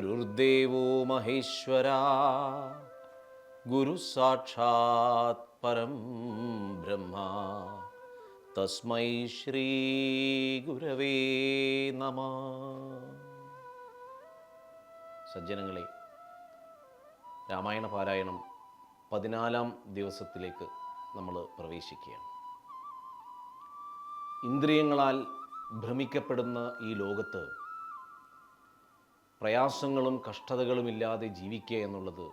ഗുരുർദേവോ മഹേശ്വര. ഗുരു സാക്ഷാത് പരം ബ്രഹ്മ. തസ്മൈ ശ്രീ ഗുരവേ നമ. സജ്ജനങ്ങളെ രാമായണ പാരായണം പതിനാലാം ദിവസത്തിലേക്ക് നമ്മൾ പ്രവേശിക്കുകയാണ്. ഇന്ദ്രിയങ്ങളാൽ ഭ്രമിക്കപ്പെടുന്ന ഈ ലോകത്ത് പ്രയാസങ്ങളും കഷ്ടതകളും ഇല്ലാതെ ജീവിക്കുക എന്നുള്ളത്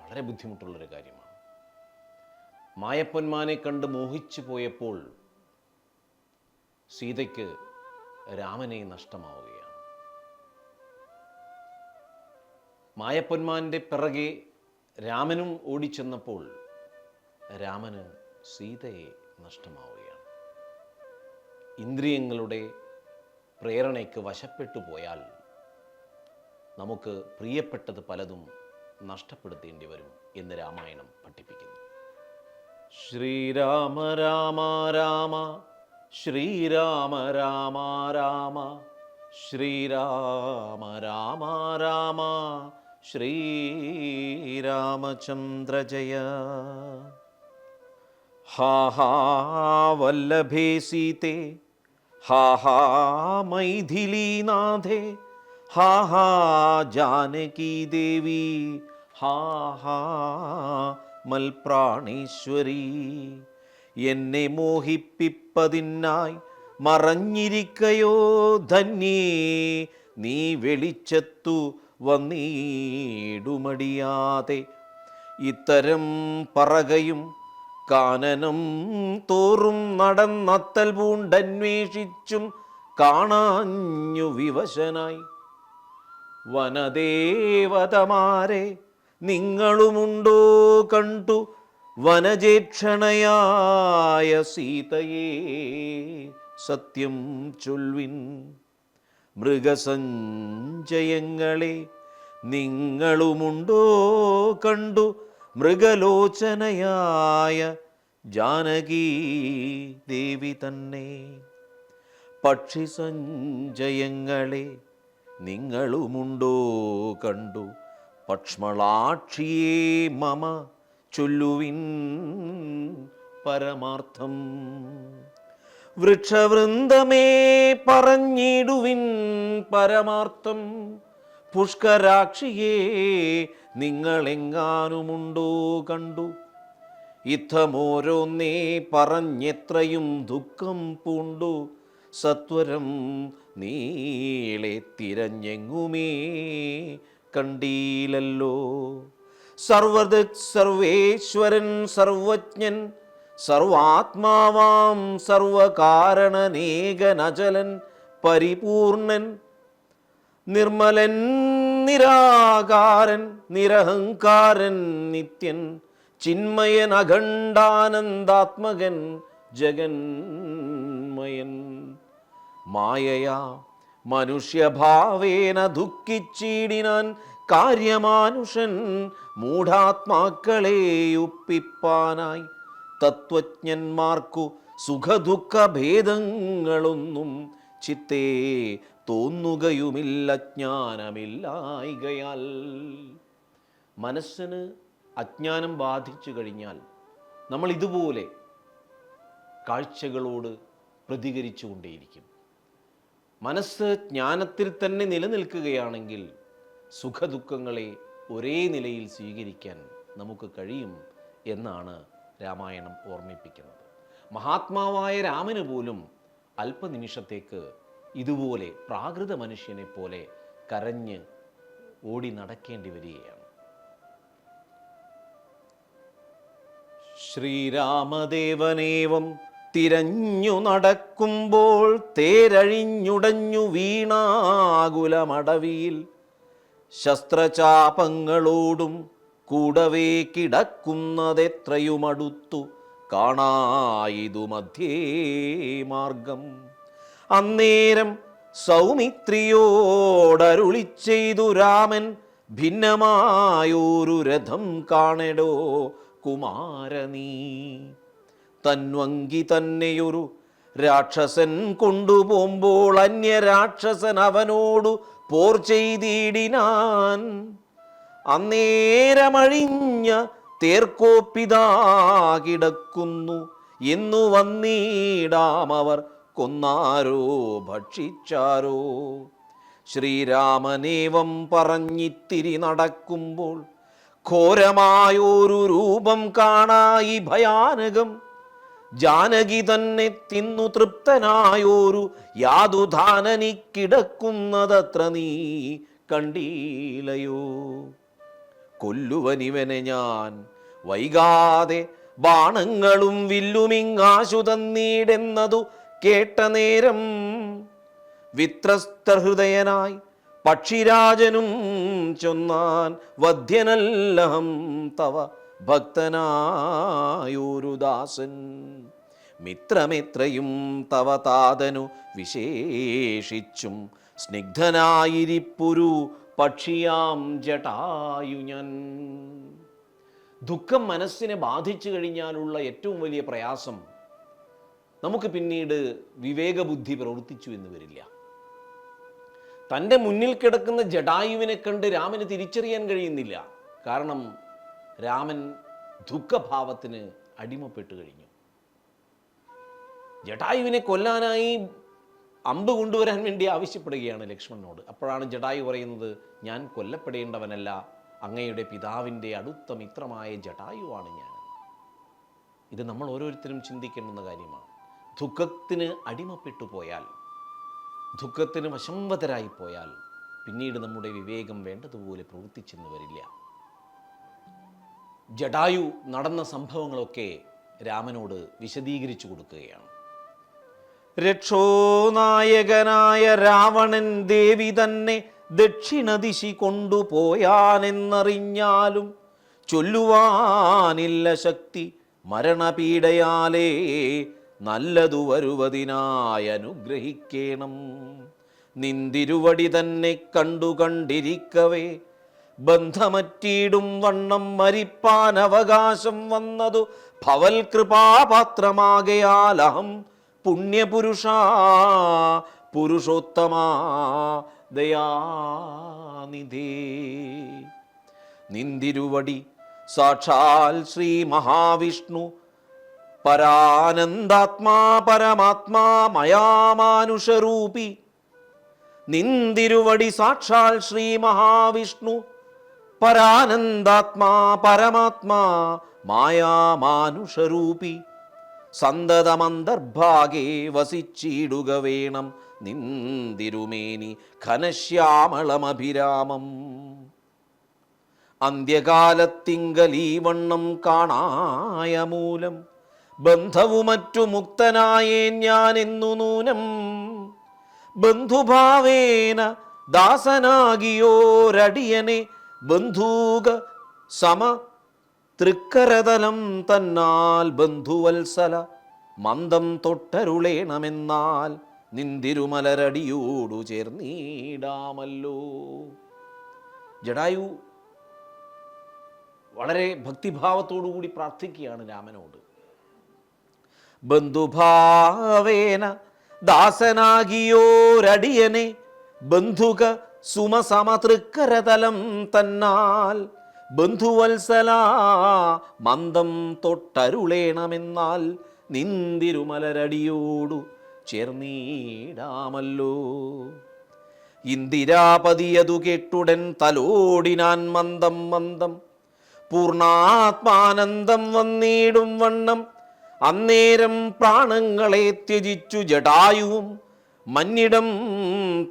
വളരെ ബുദ്ധിമുട്ടുള്ളൊരു കാര്യമാണ്. മായപ്പൊന്മാനെ കണ്ട് മോഹിച്ചു പോയപ്പോൾ സീതയ്ക്ക് രാമനെ നഷ്ടമാവുകയാണ്. മായപ്പൊന്മാന്റെ പിറകെ രാമനും ഓടിച്ചെന്നപ്പോൾ രാമന് സീതയെ നഷ്ടമാവുകയാണ്. ഇന്ദ്രിയങ്ങളുടെ പ്രേരണയ്ക്ക് വശപ്പെട്ടു പോയാൽ നമുക്ക് പ്രിയപ്പെട്ടത് പലതും നഷ്ടപ്പെടുത്തേണ്ടി വരും എന്ന് രാമായണം പഠിപ്പിക്കുന്നു. ശ്രീരാമ രാമ രാമ ശ്രീരാമ രാമ രാമ ശ്രീരാമ രാമ രാമ ശ്രീരാമചന്ദ്ര ജയ. ഹാ ഹാ വല്ലഭേ സീതേ ഹാ ഹാ മൈഥിലീനാഥേ ഹാ ഹാ ജാനകി ദേവി. ഹാ ഹാ മൽപ്രാണേശ്വരി. എന്നെ മോഹിപ്പിപ്പതിനായി മറഞ്ഞിരിക്കയോ ധന്യേ നീ വെളിച്ചത്തു വന്നീടുമടിയാതെ. ഇത്തരം പറകയും കാനനം തോറും നടന്നത്തൽ പൂണ്ടന്വേഷിച്ചും കാണാഞ്ഞു വിവശനായി. വനദേവതമാരെ നിങ്ങളുമുണ്ടോ കണ്ടു വനജേക്ഷണയായ സീതയെ. സത്യം ചൊൽവിൻ മൃഗസഞ്ചയങ്ങളെ നിങ്ങളുമുണ്ടോ കണ്ടു മൃഗലോചനയായ ജാനകീ ദേവി തന്നെ. പക്ഷി സഞ്ചയങ്ങളെ നിങ്ങളുമുണ്ടോ കണ്ടു? പക്ഷ്മളാക്ഷിയേ മമ ചൊല്ലുവിൻ പരമാർത്ഥം. വൃക്ഷവൃന്ദമേ പറഞ്ഞിടുവിൻ പരമാർത്ഥം. പുഷ്കരാക്ഷിയേ നിങ്ങളെങ്ങാനുമുണ്ടോ കണ്ടു? ഇത്തമോരോന്നേ പറഞ്ഞെത്രയും ദുഃഖം പൂണ്ടു? സത്വരം നീളെ തിരഞ്ഞെങ്ങുമേ കണ്ടീലല്ലോ. സർവദക് സർവേശ്വരൻ സർവജ്ഞൻ സർവാത്മാവാം സർവകാരണനേകനചലൻ പരിപൂർണൻ നിർമ്മലൻ നിരാകാരൻ നിരഹങ്കാരൻ നിത്യൻ ചിന്മയൻ അഖണ്ഡാനന്ദാത്മകൻ ജഗന്മയൻ. മായയാ മനുഷ്യഭാവേന ദുഃഖിച്ചീടിനാൻ കാര്യമാനുഷൻ മൂഢാത്മാക്കളെ ഒപ്പിപ്പാനായി തത്വജ്ഞന്മാർക്കു സുഖദുഃഖ ഭേദങ്ങളൊന്നും ചിത്തേ തോന്നുകയുമില്ല ജ്ഞാനമില്ലായികയാൽ. മനസ്സിന് അജ്ഞാനം ബാധിച്ചു കഴിഞ്ഞാൽ നമ്മൾ ഇതുപോലെ കാഴ്ചകളോട് പ്രതികരിച്ചു കൊണ്ടേയിരിക്കും മനസ്സ് ജ്ഞാനത്തിൽ തന്നെ നിലനിൽക്കുകയാണെങ്കിൽ സുഖദുഃഖങ്ങളെ ഒരേ നിലയിൽ സ്വീകരിക്കാൻ നമുക്ക് കഴിയും എന്നാണ് രാമായണം ഓർമ്മിപ്പിക്കുന്നത്. മഹാത്മാവായ രാമന് പോലും അല്പനിമിഷത്തേക്ക് ഇതുപോലെ പ്രാകൃത മനുഷ്യനെ പോലെ കരഞ്ഞ് ഓടി നടക്കേണ്ടി വരികയാണ്. ശ്രീരാമദേവനേവം തിരഞ്ഞു നടക്കുമ്പോൾ തേരഴിഞ്ഞുടഞ്ഞു വീണാകുലമടവിയിൽ. ശസ്ത്രചാപങ്ങളോടും കൂടവേ കിടക്കുന്നതെത്രയുമടുത്തു കാണായിതു മധ്യേ മാർഗം അന്നേരം സൗമിത്രിയോടരുളി ചെയ്തു രാമൻ ഭിന്നമായൊരു രഥം കാണടോ കുമാരനീ. തന്വങ്കി തന്നെയൊരു രാക്ഷസൻ കൊണ്ടുപോകുമ്പോൾ അന്യരാക്ഷസൻ അവനോട് പോർ ചെയ്തിടിനാൻ. അന്നേരമഴിഞ്ഞ തേർക്കോപ്പിതാ കിടക്കുന്നു. എന്നു വന്നിടാമവർ കൊന്നാരോ ഭക്ഷിച്ചാരോ. ശ്രീരാമനേവം പറഞ്ഞിത്തിരി നടക്കുമ്പോൾ ഘോരമായൊരു രൂപം കാണായി ഭയാനകം. ജാനകി തന്നെ തിന്നു തൃപ്തനായോരു യാതുധാനനി കിടക്കുന്നതത്ര നീ കണ്ടീലയോ? കൊല്ലുവനിവനെ ഞാൻ വൈകാതെ ബാണങ്ങളും വില്ലുമിങ്ങാശു തന്നീടെന്നതു കേട്ട നേരം വിത്രസ്തഹൃദയനായി പക്ഷിരാജനും ചൊന്നാൻ വധ്യനല്ലഹം തവ ഭക്തനായൊരു ദാസൻ. മിത്രമെത്രയും തവ താതനു വിശേഷിച്ചും സ്നിഗ്ധനായിരിപ്പുരു പക്ഷിയാം ജടായുഞൻ. ദുഃഖം മനസ്സിനെ ബാധിച്ചു കഴിഞ്ഞാലുള്ള ഏറ്റവും വലിയ പ്രയാസം നമുക്ക് പിന്നീട് വിവേകബുദ്ധി പ്രവർത്തിച്ചു എന്ന് വരില്ല. തന്റെ മുന്നിൽ കിടക്കുന്ന ജടായുവിനെ കണ്ട് രാമന് തിരിച്ചറിയാൻ കഴിയുന്നില്ല. കാരണം രാമൻ ദുഃഖഭാവത്തിന് അടിമപ്പെട്ടു കഴിഞ്ഞു. ജടായുവിനെ കൊല്ലാനായി അമ്പ് കൊണ്ടുവരാൻ വേണ്ടി ആവശ്യപ്പെടുകയാണ് ലക്ഷ്മണനോട്. അപ്പോഴാണ് ജടായു പറയുന്നത് ഞാൻ കൊല്ലപ്പെടേണ്ടവനല്ല അങ്ങയുടെ പിതാവിന്റെ അടുത്ത മിത്രമായ ജടായുവാണ് ഞാൻ. ഇത് നമ്മൾ ഓരോരുത്തരും ചിന്തിക്കേണ്ടുന്ന കാര്യമാണ്. ദുഃഖത്തിന് അടിമപ്പെട്ടു പോയാൽ ദുഃഖത്തിന് വശംവതരായി പോയാൽ പിന്നീട് നമ്മുടെ വിവേകം വേണ്ടതുപോലെ പ്രവർത്തിച്ചെന്ന് വരില്ല ജടായു നടന്ന സംഭവങ്ങളൊക്കെ രാമനോട് വിശദീകരിച്ചു കൊടുക്കുകയാണ്. രക്ഷോനായകനായ രാവണൻ ദേവി തന്നെ ദക്ഷിണദിശി കൊണ്ടുപോയാനെന്നറിഞ്ഞാലും ചൊല്ലുവാനില്ല ശക്തി മരണപീഡയാലേ നല്ലതു വരുവതിനായി അനുഗ്രഹിക്കേണം. നിന്തിരുവടി തന്നെ കണ്ടു കണ്ടിരിക്കവേ ബന്ധമറ്റീടും വണ്ണം മരിപ്പാൻ അവകാശം വന്നതു ഭവൽ കൃപാപാത്രമാകയാൽ അഹം പുണ്യപുരുഷ പുരുഷോത്തമ ദയാനിധി. നിന്തിരുവടി സാക്ഷാൽ ശ്രീ മഹാവിഷ്ണു. പരാനന്ദാത്മാ പരമാത്മാ മയാമാനുഷരൂപി. നിന്തിരുവടി സാക്ഷാൽ ശ്രീ മഹാവിഷ്ണു. പരാനന്ദാത്മാ പരമാത്മാ മായാമാനുഷരൂപി. സന്തതമന്തർഭാഗേ വസിച്ചിടുക വേണം നിന്തിരുമേനി ഘനശ്യാമളമഭിരാമം. അന്ത്യകാലത്തിങ്കലീവണ്ണം കാണായ മൂലം ബന്ധവുമറ്റു മുക്തനായേ ഞാൻ എന്നു നൂനം. ബന്ധുഭാവേന ദാസനാകിയോരടിയനെ ബന്ധൂക സമ തൃക്കരതലം തന്നാൽ ബന്ധുവത്സല മന്ദം തൊട്ടരുളേണമെന്നാൽ നിന്തിരുമലരടിയോടു ചേർന്നീടാമല്ലോ. ജടായു വളരെ ഭക്തിഭാവത്തോടുകൂടി പ്രാർത്ഥിക്കുകയാണ് രാമനോട്. ബന്ധുഭാവേന ദാസനാകിയോരടിയനെ ബന്ധുക സുമസമതൃക്കരതലം തന്നാൽ ബന്ധുവത്സല മന്ദം തൊട്ടരുളേണമെന്നാൽ നിന്തിരുമലരടിയോടു ചേർന്നീടാമല്ലോ. ഇന്ദിരാപതിയതു കേട്ടുടൻ തലോടിനാൻ മന്ദം മന്ദം പൂർണാത്മാനന്ദം വന്നിടും വണ്ണം. അന്നേരം പ്രാണങ്ങളെ ത്യജിച്ചു ജടായുവും മന്നിടം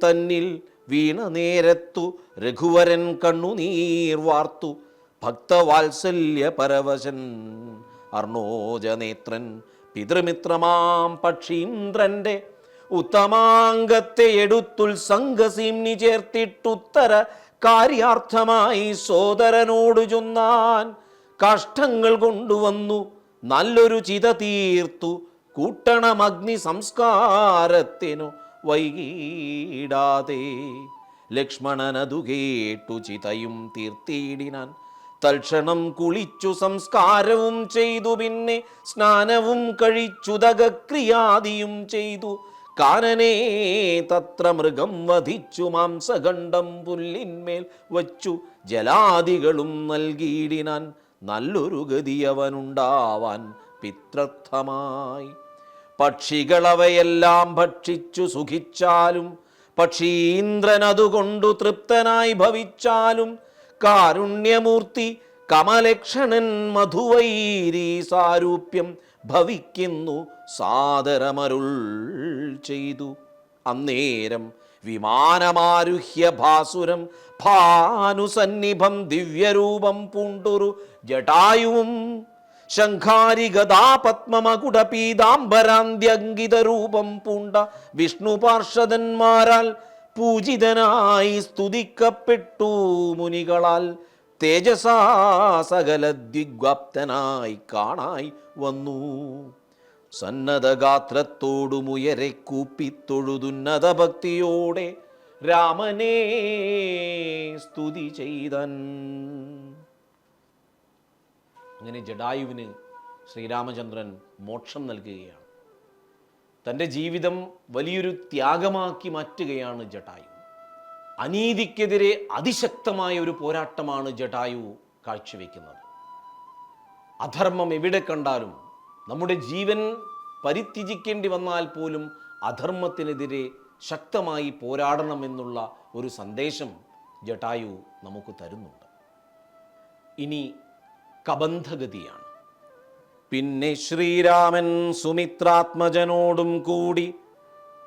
തന്നിൽ വീണ നേരത്തു രഘുവരൻ കണ്ണുനീർ വാർത്തു. ഭക്തവാത്സല്യ പരവശൻ അർണോജനേത്രൻ പിതൃമിത്രമാം പക്ഷീന്ദ്രന്റെ ഉത്തമാംഗത്തെ എടുത്തുത്സംഗസിംനി ചേർത്തിട്ടുത്തര കാര്യാർത്ഥമായി സോദരനോട് ചൊന്നാൻ കഷ്ടങ്ങൾ കൊണ്ടുവന്നു നല്ലൊരു ചിത തീർത്തു കൂട്ടണമഗ്നി സംസ്കാരത്തിനു വൈകീടാതെ ലക്ഷ്മണനതു കേട്ടു ചിതയും തീർത്തിയിടിനാൻ തൽക്ഷണം കുളിച്ചു സംസ്കാരവും ചെയ്തു പിന്നെ സ്നാനവും കഴിച്ചു ദഗക്രിയാദിയും ചെയ്തു. കാനനേ തത്ര മൃഗം വധിച്ചു മാംസഖണ്ഡം പുല്ലിന്മേൽ വച്ചു. ജലാദികളും നൽകിയിടിനാൻ നല്ലൊരു ഗതിയവനുണ്ടാവാൻ പിത്രർത്ഥമായി. പക്ഷികളവയെല്ലാം ഭക്ഷിച്ചു സുഖിച്ചാലും പക്ഷീന്ദ്രൻ അതുകൊണ്ടു തൃപ്തനായി ഭവിച്ചാലും കാരുണ്യമൂർത്തി കമലക്ഷണൻ മധുവൈരീ സാരൂപ്യം ഭവിക്കുന്നു സാദരമരുൾ ചെയ്തു. അന്നേരം വിമാനമാരുഹ്യ ഭാസുരം ഭാനുസന്നിഭം ദിവ്യരൂപം പൂണ്ടൊരു ജടായുവും ശംഖാരിഗതാ പത്മമകുട പീതാംബരാന്ത്യങ്കിത പൂണ്ട വിഷ്ണു പാർഷദന്മാരാൽ പൂജിതനായി സ്തുതിക്കപ്പെട്ടു മുനികളാൽ തേജസാ സകല കാണായി വന്നു. സന്നദ്ധഗാത്രത്തോടുമുയരെ കൂപ്പിത്തൊഴുതുന്നത ഭക്തിയോടെ രാമനെ സ്തുതി ചെയ്തൻ. അങ്ങനെ ജഡായുവിന് ശ്രീരാമചന്ദ്രൻ മോക്ഷം നൽകുകയാണ്. തന്റെ ജീവിതം വലിയൊരു ത്യാഗമാക്കി മാറ്റുകയാണ് ജടായു അനീതിക്കെതിരെ അതിശക്തമായ ഒരു പോരാട്ടമാണ് ജടായു കാഴ്ചവെക്കുന്നത്. അധർമ്മം എവിടെ കണ്ടാലും നമ്മുടെ ജീവൻ പരിത്യജിക്കേണ്ടി വന്നാൽ പോലും അധർമ്മത്തിനെതിരെ ശക്തമായി പോരാടണമെന്നുള്ള ഒരു സന്ദേശം ജടായു നമുക്ക് തരുന്നുണ്ട്. ഇനി കബന്ധഗതിയാണ്. പിന്നെ ശ്രീരാമൻ സുമിത്രാത്മജനോടും കൂടി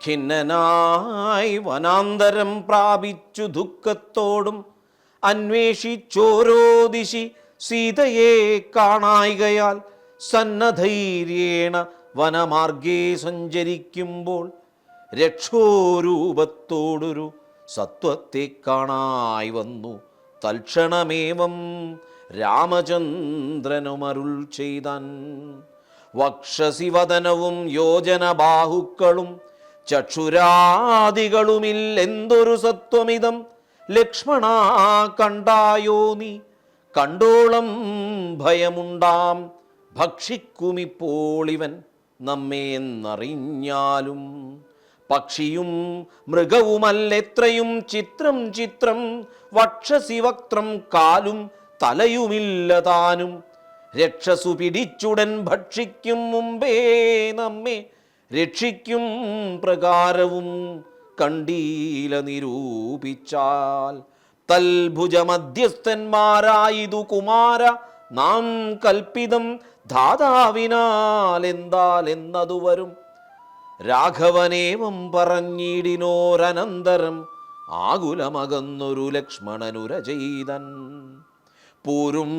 ഖിന്നനായി വനാന്തരം പ്രാപിച്ചു ദുഃഖത്തോടും അന്വേഷിച്ചോരോ ദിശി സീതയെ കാണായികയാൽ സന്നധൈര്യേണ വനമാർഗേ സഞ്ചരിക്കുമ്പോൾ രക്ഷോരൂപത്തോടൊരു സത്വത്തെ കാണായി വന്നു. തൽക്ഷണമേവം രാമചന്ദ്രനുമരുൾ ചെയ്താൻ. വക്ഷസിവദനവും യോജന ബാഹുക്കളും ചക്ഷുരാദികളുമില്ലെന്തൊരു സത്വമിതം. ലക്ഷ്മണ കണ്ടായോ നീ? കണ്ടോളം ഭയമുണ്ടാം. ഭക്ഷിക്കുമിപ്പോൾ ഇവൻ നമ്മെ എന്നറിഞ്ഞാലും പക്ഷിയും മൃഗവുമല്ലെത്രയും ചിത്രം ചിത്രം. വക്ഷസിവക്ത്രം കാലും തലയുമില്ലതാനും രക്ഷസു പിടിച്ചുടൻ ഭക്ഷിക്കും മുമ്പേ നമ്മെ രക്ഷിക്കും പ്രകാരവും കണ്ടീല നിരൂപിച്ചാൽ. തൽഭുജ മധ്യസ്ഥന്മാരായിതു കുമാര നാം കൽപ്പിതം ധാതാവിനാൽ എന്താൽ എന്നതു വരും. രാഘവനേവം പറഞ്ഞിടിനോരനന്തരം ആകുലമകന്നൊരു ലക്ഷ്മണനുര ചെയ്തൻ പൂരും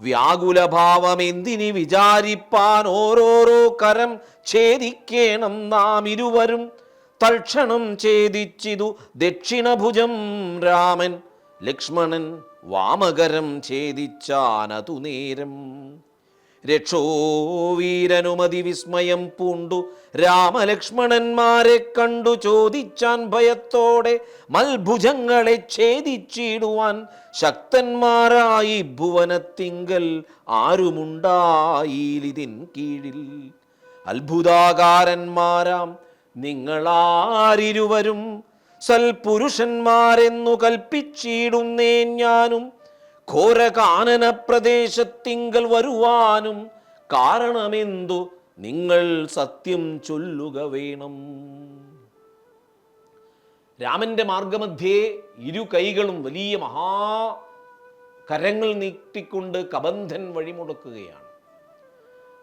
വ്യാകുലഭാവമെന്തിനി വിചാരിപ്പാൻ ഓരോരോ കരം ഛേദിക്കേണം നാം ഇരുവരും. തൽക്ഷണം ഛേദിച്ചിതു ദക്ഷിണഭുജം രാമൻ. ലക്ഷ്മണൻ വാമകരം ഛേദിച്ചാനതു നേരം. രക്ഷോ വീരനുമതി വിസ്മയം പൂണ്ടു. രാമലക്ഷ്മണന്മാരെ കണ്ടു ചോദിച്ചാൻ ഭയത്തോടെ മൽഭുജങ്ങളെ ഛേദിച്ചിടുവാൻ ശക്തന്മാരായി ഭുവനത്തിങ്കൽ ആരുമുണ്ടായിലിതിൻ കീഴിൽ. അത്ഭുതാകാരന്മാരാം നിങ്ങളാരിരുവരും സൽപുരുഷന്മാരെന്നു കൽപ്പിച്ചിടുന്നേ ഞാനും ഘോരകാനന പ്രദേശത്തിങ്കൽ വരുവാനും കാരണമെന്തു? നിങ്ങൾ സത്യം ചൊല്ലുക വേണം. രാമന്റെ മാർഗമധ്യേ ഇരു കൈകളും വലിയ മഹാ കരങ്ങൾ നീട്ടിക്കൊണ്ട് കബന്ധൻ വഴിമുടക്കുകയാണ്.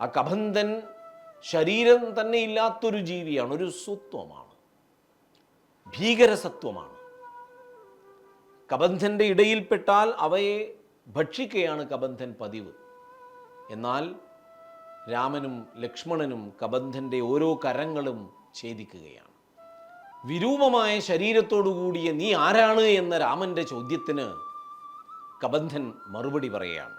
ആ കബന്ധൻ ശരീരം തന്നെ ഇല്ലാത്തൊരു ജീവിയാണ് ഒരു സ്വത്വമാണ്. ഭീകരസത്വമാണ്. കബന്ധന്റെ ഇടയിൽപ്പെട്ടാൽ അവയെ ഭക്ഷിക്കുകയാണ് കബന്ധൻ പതിവ്. എന്നാൽ രാമനും ലക്ഷ്മണനും കബന്ധന്റെ ഓരോ കരങ്ങളും ഛേദിക്കുകയാണ്. വിരൂപമായ ശരീരത്തോടു കൂടിയ നീ ആരാണ് എന്ന രാമന്റെ ചോദ്യത്തിന് കബന്ധൻ മറുപടി പറയുകയാണ്.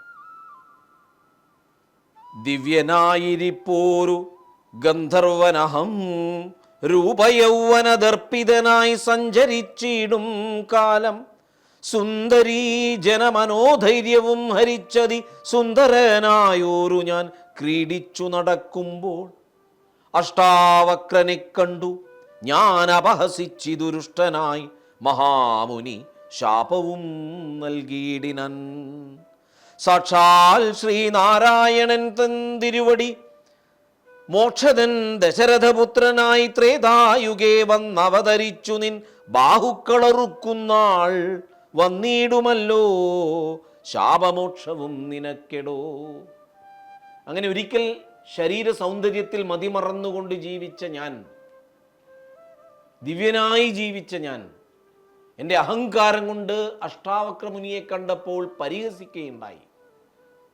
ദിവ്യനായിരിപ്പോരു ഗന്ധർവനഹം രൂപയൗവനദർപ്പിതനായി സഞ്ചരിച്ചിടും കാലം സുന്ദരീ ജനമനോധൈര്യവും ഹരിച്ചതി സുന്ദരനായോരു ഞാൻ ക്രീഡിച്ചു നടക്കുമ്പോൾ അഷ്ടാവക്രനെ കണ്ടു ഞാൻ അപഹസിച്ചിതുരുഷ്ടനായി മഹാമുനി ശാപവും നൽകിയിടിനൻ. സാക്ഷാൽ ശ്രീനാരായണൻ തൻ തിരുവടി മോക്ഷതൻ ദശരഥപുത്രനായി ത്രേതായുഗേ വന്നവതരിച്ചു നിൻ ബാഹുക്കളറുക്കുന്നാൾ. വന്നിടുമല്ലോ. ശാപമോക്ഷവും നിനക്കെടോ. അങ്ങനെ ഒരിക്കൽ ശരീര സൗന്ദര്യത്തിൽ മതിമറന്നുകൊണ്ട് ജീവിച്ച ഞാൻ ദിവ്യനായി ജീവിച്ച ഞാൻ എന്റെ അഹങ്കാരം കൊണ്ട് അഷ്ടാവക്രമുനിയെ കണ്ടപ്പോൾ പരിഹസിക്കുകയുണ്ടായി.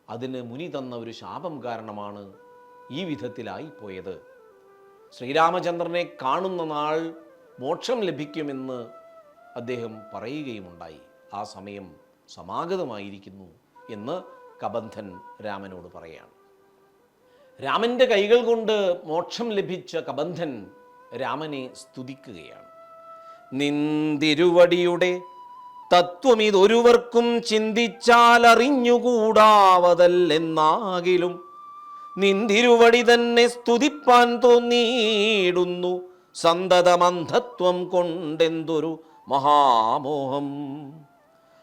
അതിന് മുനി തന്ന ഒരു ശാപം കാരണമാണ് ഈ വിധത്തിലായി പോയത് ശ്രീരാമചന്ദ്രനെ കാണുന്ന നാൾ മോക്ഷം ലഭിക്കുമെന്ന് അദ്ദേഹം പറയുകയുമുണ്ടായി ആ സമയം സമാഗതമായിരിക്കുന്നു എന്ന് കബന്ധൻ രാമനോട് പറയാണ്. രാമന്റെ കൈകൾ കൊണ്ട് മോക്ഷം ലഭിച്ച കബന്ധൻ രാമനെ സ്തുതിക്കുകയാണ്. നിന്തിരുവടിയുടെ തത്വമിതൊരുവർക്കും ചിന്തിച്ചാൽ അറിഞ്ഞുകൂടാവതല്ലെന്നാകിലും നിന്തിരുവടി തന്നെ സ്തുതിപ്പാൻ തോന്നിയിടുന്നു സന്തതമന്ധത്വം കൊണ്ടെന്തൊരു മഹാമോഹം.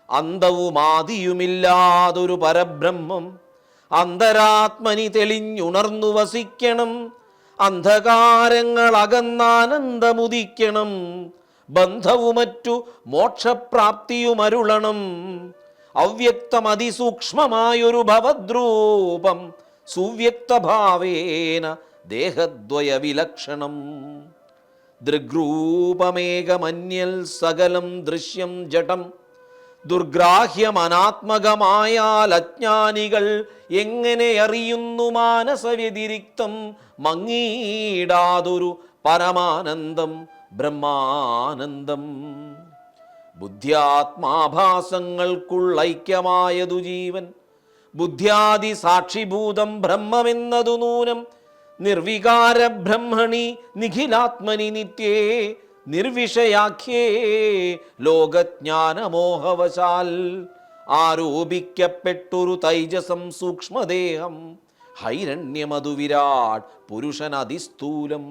അന്തവുമാദിയുമില്ലാതൊരു പരബ്രഹ്മം അന്തരാത്മനി തെളിഞ്ഞുണർന്നു വസിക്കണം. അന്ധകാരങ്ങൾ അകന്നാനന്ദമുദിക്കണം ബന്ധവുമറ്റു മോക്ഷപ്രാപ്തിയുമരുളണം. അവ്യക്തമതിസൂക്ഷ്മമായൊരു ഭവദ്രൂപം സുവ്യക്തഭാവേന ദേഹദ്വയ വിലക്ഷണം ദൃഗ്രൂപമേകമന്യൽ സകലം ദൃശ്യം ജഡം. ദുർഗ്രാഹ്യമനാത്മകമായാൽ അജ്ഞാനികൾ എങ്ങനെ അറിയുന്നു മാനസവ്യതിരിക്തം? മങ്ങീടാതൊരു പരമാനന്ദം ബ്രഹ്മാനന്ദം. ബുദ്ധ്യാത്മാഭാസങ്ങൾക്കുള്ളൈക്യമായതു ജീവൻ ബുദ്ധ്യാദി സാക്ഷിഭൂതം ബ്രഹ്മമെന്നതു നൂനം നിർവികാര ബ്രഹ്മണി നിഖിലാത്മനി നിത്യേ നിർവിഷയാഖ്യേ ലോകജ്ഞാനമോഹവശാൽ. ആരോപിക്കപ്പെട്ടൊരു തൈജസം സൂക്ഷ്മദേഹം ഹൈരണ്യമതു വിരാട് പുരുഷനതിസ്ഥൂലം.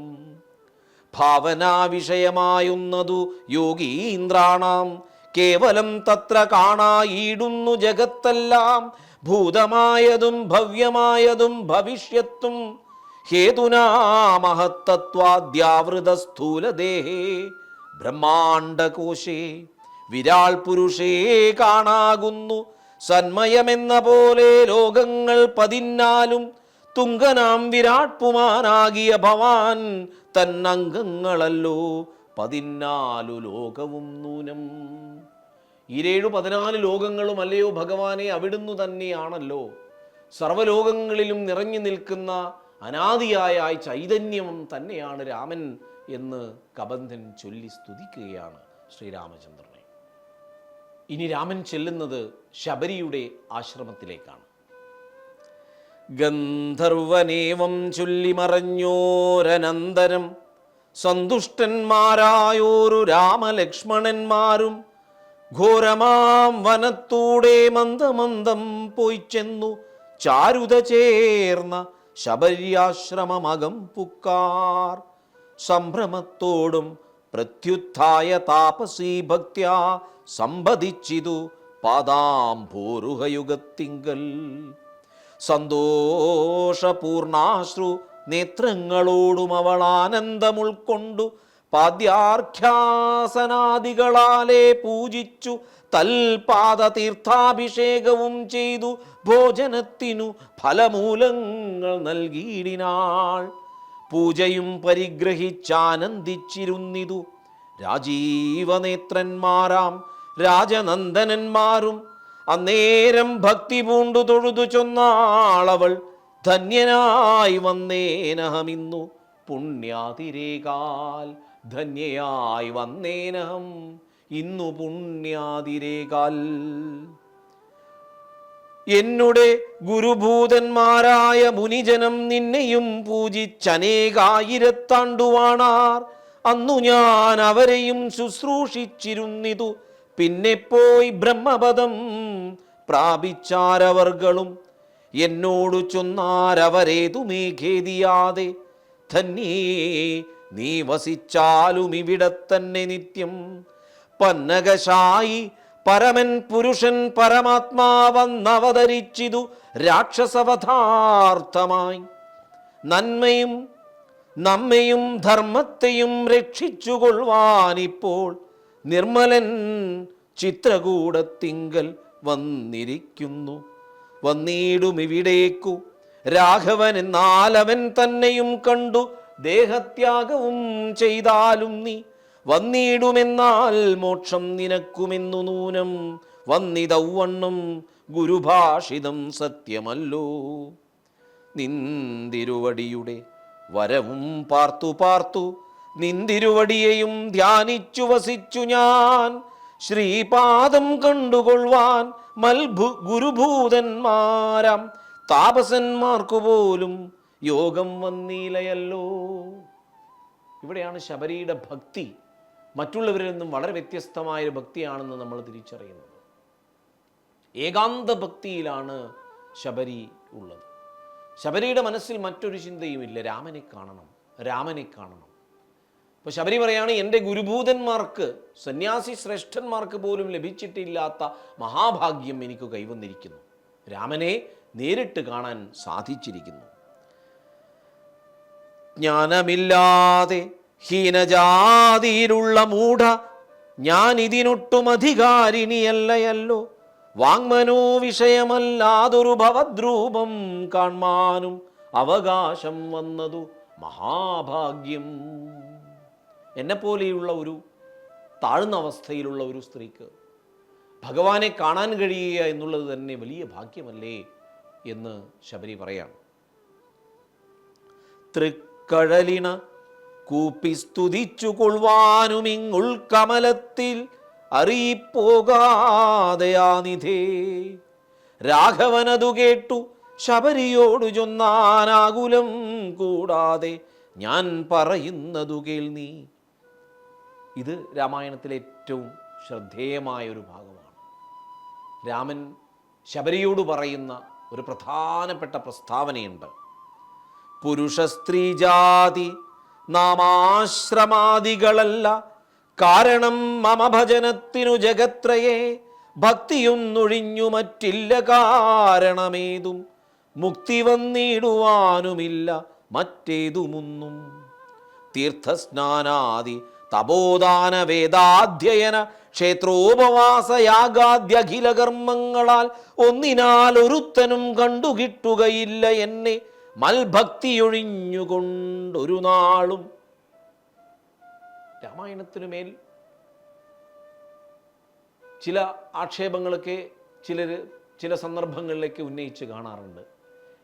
ഭാവനാവിഷയമായുന്നതു യോഗീന്ദ്രാണാം കേവലം തത്ര കാണായിടുന്നു ജഗത്തെല്ലാം. ഭൂതമായതും ഭവ്യമായതും ഭവിഷ്യത്തും ഹേതുനാ മഹത്തത്വാദ്യാവൃത സ്ഥൂലദേഹേ ബ്രഹ്മാണ്ടകോശേ വിരാൾ പുരുഷേ കാണാകുന്നു. സന്മയമെന്ന പോലെ ലോകങ്ങൾ പതിന്നാലും തുങ്കനാം വിരാട് പുമാനാകിയ ഭവാൻ തന്നംഗങ്ങളല്ലോ. പതിനാലു ലോകവും നൂനം. ഇരേഴു പതിനാല് ലോകങ്ങളും അല്ലയോ ഭഗവാനെ അവിടുന്ന് തന്നെയാണല്ലോ. സർവലോകങ്ങളിലും നിറഞ്ഞു നിൽക്കുന്ന അനാദിയായ ചൈതന്യം തന്നെയാണ് രാമൻ എന്ന് കബന്ധൻ ചൊല്ലി സ്തുതിക്കുകയാണ് ശ്രീരാമചന്ദ്രനെ. ഇനി രാമൻ ചെല്ലുന്നത് ശബരിയുടെ ആശ്രമത്തിലേക്കാണ്. ഗന്ധർവനേവം ചൊല്ലിമറഞ്ഞോരനന്തരം സന്തുഷ്ടന്മാരായോരു രാമലക്ഷ്മണന്മാരും ഘോരമാം വനത്തൂടെ മന്ദമന്ദം പോയി ചെന്നു ചാരുത ചേർന്ന ശബര്യാശ്രമമകം പുക്കാർ. സംഭ്രമത്തോടും പ്രത്യുത്ഥായ താപസീ ഭക്ത്യാ സംവദിച്ചിതു പാദാംഭൂരുഹയുഗത്തിങ്കൽ. സന്തോഷപൂർണാശ്രു നേത്രങ്ങളോടും അവൾ ആനന്ദം ഉൾക്കൊണ്ടു പൂജിച്ചു തൽപാദ തീർത്ഥാഭിഷേകവും ചെയ്തു ഭോജനത്തിനു ഫലമൂലങ്ങൾ നൽകിയിടിനാൾ. പൂജയും പരിഗ്രഹിച്ചാനന്ദിച്ചിരുന്നിതു. രാജീവനേത്രന്മാരാം രാജനന്ദനന്മാരും അന്നേരം ഭക്തി പൂണ്ടു തൊഴുതു ചൊന്നാളവൾ ധന്യനായി വന്നേനഹമിന്നു. പുണ്യാതിരേകാൽ ധന്യയായി വന്നേനഹം. ഇന്നു പുണ്യാതിരേകാൽ. എന്നുടെ ഗുരുഭൂതന്മാരായ മുനിജനം നിന്നെയും പൂജിച്ചനേകായിരത്താണ്ടുവാണാർ. അന്നു ഞാൻ അവരെയും ശുശ്രൂഷിച്ചിരുന്നിതു. പിന്നെ പോയി ബ്രഹ്മപദം പ്രാപിച്ചാരവർകളും എന്നോടു ചൊന്നാരവരേതുമേ ഖേദിയാതെ. ധന്യേ നീ വസിച്ചാലും ഇവിടെ തന്നെ നിത്യം പന്നകശായി പരമൻ പുരുഷൻ പരമാത്മാവന്നവതരിച്ചിതു രാക്ഷസവധാർത്ഥമായി. നന്മയും നമ്മയും ധർമ്മത്തെയും രക്ഷിച്ചുകൊള്ളുവാനിപ്പോൾ നിർമ്മലൻ ചിത്രകൂടത്തിങ്കൽ വന്നിരിക്കുന്നു. വന്നിടും ഇവിടേക്കു രാഘവൻ എന്നാലവൻ തന്നെയും കണ്ടു. ദേഹത്യാഗവും ചെയ്താലും നീ വന്നിടുമെന്നാൽ മോക്ഷം നിനക്കുമെന്നു നൂനം വന്നിതൗവണ്ണം ഗുരുഭാഷിതം സത്യമല്ലോ. നിന്തിരുവടിയുടെ വരവും പാർത്തു പാർത്തു നിന്തിരുവടിയെയും ധ്യാനിച്ചു വസിച്ചു ഞാൻ. ശ്രീപാദം കണ്ടുകൊള്ളുവാൻ മൽഭു ഗുരുഭൂതന്മാരാം. താപസന്മാർക്കു പോലും യോഗം വന്നീലയല്ലോ. ഇവിടെയാണ് ശബരിയുടെ ഭക്തി. മറ്റുള്ളവരിൽ നിന്നും വളരെ വ്യത്യസ്തമായ ഒരു ഭക്തിയാണെന്ന് നമ്മൾ തിരിച്ചറിയുന്നത് ഏകാന്ത ഭക്തിയിലാണ് ശബരി ഉള്ളത്. ശബരിയുടെ മനസ്സിൽ മറ്റൊരു ചിന്തയും ഇല്ല രാമനെ കാണണം രാമനെ കാണണം. അപ്പോൾ ശബരി പറയാണ് എന്റെ ഗുരുഭൂതന്മാർക്ക് സന്യാസി ശ്രേഷ്ഠന്മാർക്ക് പോലും ലഭിച്ചിട്ടില്ലാത്ത മഹാഭാഗ്യം എനിക്ക് കൈവന്നിരിക്കുന്നു. രാമനെ നേരിട്ട് കാണാൻ സാധിച്ചിരിക്കുന്നു. ജ്ഞാനമില്ലാതെ ഹീനജാതിയിലുള്ള മൂഢ ഞാൻ ഇതിനൊട്ടും അധികാരിണിയല്ലയല്ലോ വാങ്മനോ വിഷയമല്ലാതൊരു ഭവദ്രൂപം കാണാനും അവകാശം വന്നതു മഹാഭാഗ്യം. എന്നെപ്പോലെയുള്ള ഒരു താഴ്ന്ന അവസ്ഥയിലുള്ള ഒരു സ്ത്രീക്ക് ഭഗവാനെ കാണാൻ കഴിയുക എന്നുള്ളത് തന്നെ വലിയ ഭാഗ്യമല്ലേ എന്ന് ശബരി പറയാം തൃക്കഴലിണ കൂപ്പി സ്തുതിച്ചു കൊള്ളുവാനുമിങ്ങുൾ കമലത്തിൽ അറിയിപ്പോകാതെയാനിധേ രാഘവനതു കേട്ടു ശബരിയോടു ചൊന്നാനാകുലം കൂടാതെ ഞാൻ പറയുന്നതു കേൾ നീ. ഇത് രാമായണത്തിലെ ഏറ്റവും ശ്രദ്ധേയമായ ഒരു ഭാഗമാണ്. രാമൻ ശബരിയോട് പറയുന്ന ഒരു പ്രധാനപ്പെട്ട പ്രസ്താവനയുണ്ട്. പുരുഷ സ്ത്രീ ജാതി നാമാശ്രമാദികളല്ല. കാരണം മമഭജനത്തിനു ജഗത്രയെ ഭക്തിയും നൊഴിഞ്ഞു മറ്റില്ല. കാരണമേതും മുക്തി വന്നിടുവാനുമില്ല. മറ്റേതുമൊന്നും. തീർത്ഥസ്നാനാദി തപോദാന വേദാധ്യയന ക്ഷേത്രോപവാസയാഗാദ്യഖില കർമ്മങ്ങളാൽ ഒന്നിനാൽ ഒരുത്തനും കണ്ടുകിട്ടുകയില്ല എന്നെ. മൽഭക്തിയൊഴിഞ്ഞുകൊണ്ടൊരു നാളും രാമായണത്തിനുമേൽ ചില ആക്ഷേപങ്ങളൊക്കെ ചിലർ ചില സന്ദർഭങ്ങളിലേക്ക് ഉന്നയിച്ച് കാണാറുണ്ട്.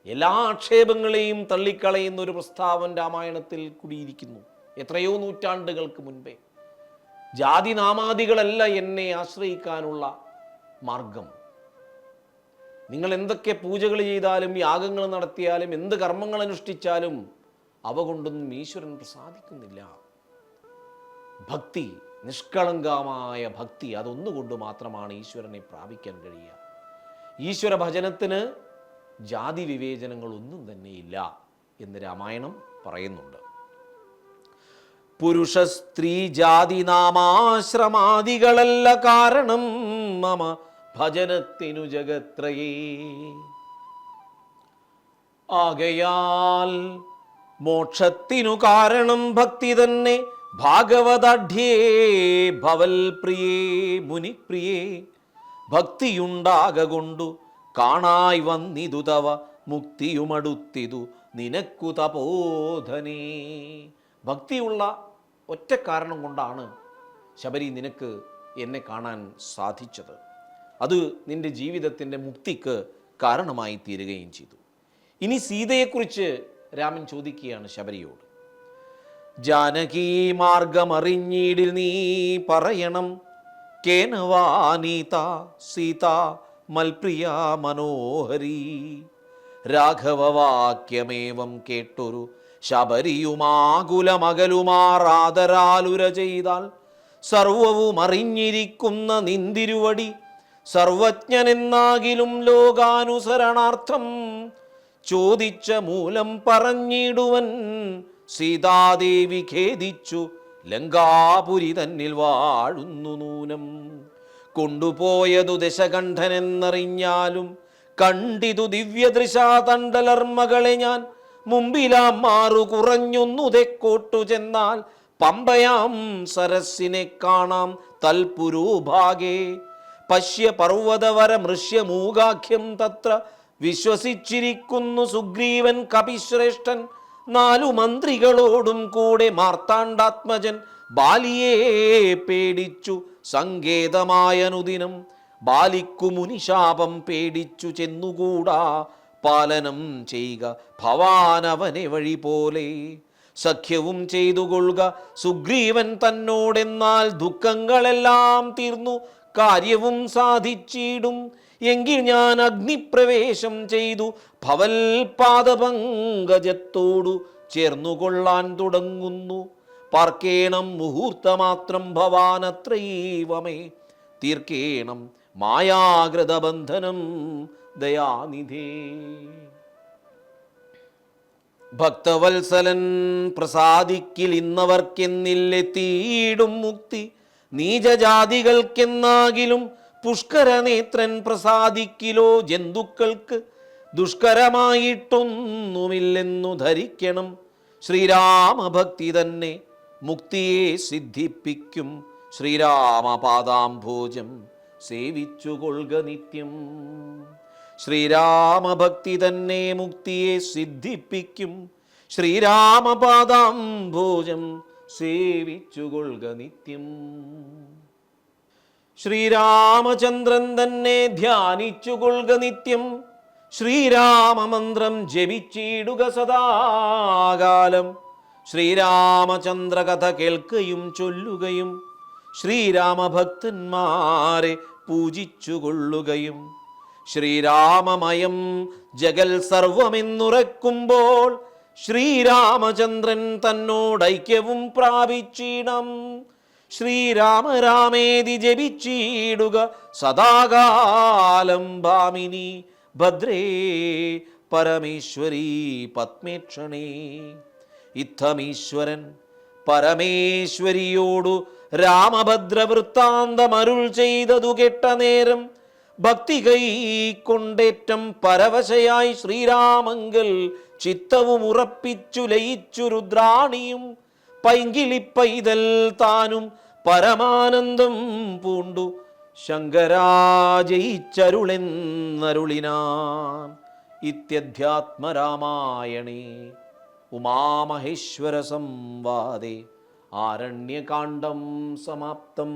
എല്ലാ ആക്ഷേപങ്ങളെയും തള്ളിക്കളയുന്ന ഒരു പ്രസ്താവൻ രാമായണത്തിൽ കൂടിയിരിക്കുന്നു. എത്രയോ നൂറ്റാണ്ടുകൾക്ക് മുൻപേ. ജാതി നാമാദികളല്ല എന്നെ ആശ്രയിക്കാനുള്ള മാർഗം. നിങ്ങൾ എന്തൊക്കെ പൂജകൾ ചെയ്താലും യാഗങ്ങൾ നടത്തിയാലും എന്ത് കർമ്മങ്ങൾ അനുഷ്ഠിച്ചാലും അവ കൊണ്ടൊന്നും ഈശ്വരൻ പ്രസാദിക്കുന്നില്ല. ഭക്തി നിഷ്കളങ്കമായ ഭക്തി അതൊന്നുകൊണ്ട് മാത്രമാണ് ഈശ്വരനെ പ്രാപിക്കാൻ കഴിയുക. ഈശ്വര ഭജനത്തിന് ജാതി വിവേചനങ്ങളൊന്നും തന്നെയില്ല എന്ന് രാമായണം പറയുന്നുണ്ട്. പുരുഷ സ്ത്രീ ജാതി നാമാശ്രമാദികളല്ല കാരണം മമ ഭജനത്തിനു ജഗത്രയേ. ആകയാൽ മോക്ഷത്തിനു കാരണം ഭക്തി തന്നെ ഭാഗവതാഢ്യേ ഭവൽ പ്രിയേ മുനിപ്രിയേ. ഭക്തിയുണ്ടാകൊണ്ടു കാണായി വന്നിതു തവ മുക്തിയുമടുത്തിതു നിനക്കു തപോധനേ. ഭക്തിയുള്ള ഒറ്റ കാരണം കൊണ്ടാണ് ശബരി നിനക്ക് എന്നെ കാണാൻ സാധിച്ചത്. അത് നിന്റെ ജീവിതത്തിന്റെ മുക്തിക്ക് കാരണമായി തീരുകയും ചെയ്തു. ഇനി സീതയെക്കുറിച്ച് രാമൻ ചോദിക്കുകയാണ് ശബരിയോട്. ജാനകി മാർഗമറിഞ്ഞിടിൽ നീ പറയണം. കേനവാനീത സീത മൽപ്രിയ മനോഹരി. രാഘവവാക്യമേവം കേട്ടൊരു ശബരിയുമാകുലമകലുമാറാദരാലുര ചെയ്താൽ സർവവും അറിഞ്ഞിരിക്കുന്ന നിന്തിരുവടി സർവജ്ഞനെന്നാകിലും ലോകാനുസരണാർത്ഥം ചോദിച്ച മൂലം പറഞ്ഞിടുവൻ സീതാദേവി ഖേദിച്ചു ലങ്കാപുരി തന്നിൽ വാഴുന്നു നൂനം. കൊണ്ടുപോയതു ദശകണ്ഠനെന്നറിഞ്ഞാലും കണ്ടിതു ദിവ്യദൃശാതണ്ടലർമ്മകളെ ഞാൻ. മുമ്പിലാം മാറു കുറഞ്ഞൊന്നു തെക്കോട്ടു ചെന്നാൽ പമ്പയാം സരസിനെ കാണാം തൽപുരോഭാഗേ. പശ്യ പർവതവര മൃഷ്യമൂകാഖ്യം തത്ര വിശ്വസിച്ചിരിക്കുന്നു സുഗ്രീവൻ കപിശ്രേഷ്ഠൻ. നാലു മന്ത്രികളോടും കൂടെ മാർത്താണ്ഡാത്മജൻ ബാലിയെ പേടിച്ചു സങ്കേതമായനുദിനം ബാലിക്കു മുനിശാപം പേടിച്ചു ചെന്നുകൂടാ പാലനം ചെയ്യുക ഭവാനവനെ വഴി പോലെ. സഖ്യവും ചെയ്തു കൊള്ളുക സുഗ്രീവൻ തന്നോടെന്നാൽ ദുഃഖങ്ങളെല്ലാം തീർന്നു. കാര്യവും സാധിച്ചിടും. എങ്കിൽ ഞാൻ അഗ്നിപ്രവേശം ചെയ്തു. ഭവൽ പാദപങ്കജത്തോടു ചേർന്നുകൊള്ളാൻ തുടങ്ങുന്നു. പാർക്കേണം മുഹൂർത്തമാത്രം ഭവാനത്രൈവമേ. തീർക്കേണം മായാകൃതബന്ധനം ദയാനിധേ. ഭക്തവത്സലൻ പ്രസാദിക്കിൽ ഇന്നവർക്കെന്നില്ലെത്തിയിടും മുക്തി. നീചജാതികൾക്കെന്നാകിലും പുഷ്കരനേത്രൻ പ്രസാദിക്കിലോ ജന്തുക്കൾക്ക് ദുഷ്കരമായിട്ടൊന്നുമില്ലെന്നു ധരിക്കണം. ശ്രീരാമഭക്തി തന്നെ മുക്തിയെ സിദ്ധിപ്പിക്കും. ശ്രീരാമപാദാംഭോജം സേവിച്ചുകൊള്ളുക നിത്യം. ശ്രീരാമഭക്തി തന്നെ മുക്തിയെ സിദ്ധിപ്പിക്കും. ശ്രീരാമപാദാംഭോജം സേവിച്ചുകൊള്ളുക നിത്യം. ശ്രീരാമചന്ദ്രൻ തന്നെ ധ്യാനിച്ചുകൊള്ളുക നിത്യം. ശ്രീരാമമന്ത്രം ജപിച്ചിടുക സദാകാലം. ശ്രീരാമചന്ദ്ര കഥ കേൾക്കുകയും ചൊല്ലുകയും ശ്രീരാമഭക്തന്മാരെ പൂജിച്ചുകൊള്ളുകയും. ശ്രീരാമമയം ജഗൽ സർവമെന്നുറക്കുമ്പോൾ ശ്രീരാമചന്ദ്രൻ തന്നോടൈക്യവും പ്രാപിച്ചിടം ശ്രീരാമരാമേതി ജപിച്ചിടുക സദാകാലം ഭാമിനി. ഭദ്രേ പരമേശ്വരി പത്മേക്ഷണേ. ഇത്തമീശ്വരൻ പരമേശ്വരിയോടു രാമഭദ്രവൃത്താന്തമരുൾ ചെയ്തതു കെട്ട നേരം ഭക്തി കൈ കൊണ്ടേറ്റം പരവശയായി ശ്രീരാമങ്കൽ ചിത്തവും ഉറപ്പിച്ചു ലയിച്ചു രുദ്രാണിയും പൈങ്കിളിപ്പൈതൽ താനും പരമാനന്ദം പൂണ്ടു. ശങ്കരാ ജയിച്ചരുളെന്നരുളിനാൻ ഇത്യധ്യാത്മരാമായണേ. ഉമാമഹേശ്വര സംവാദേ. ആരണ്യകാണ്ഡം സമാപ്തം.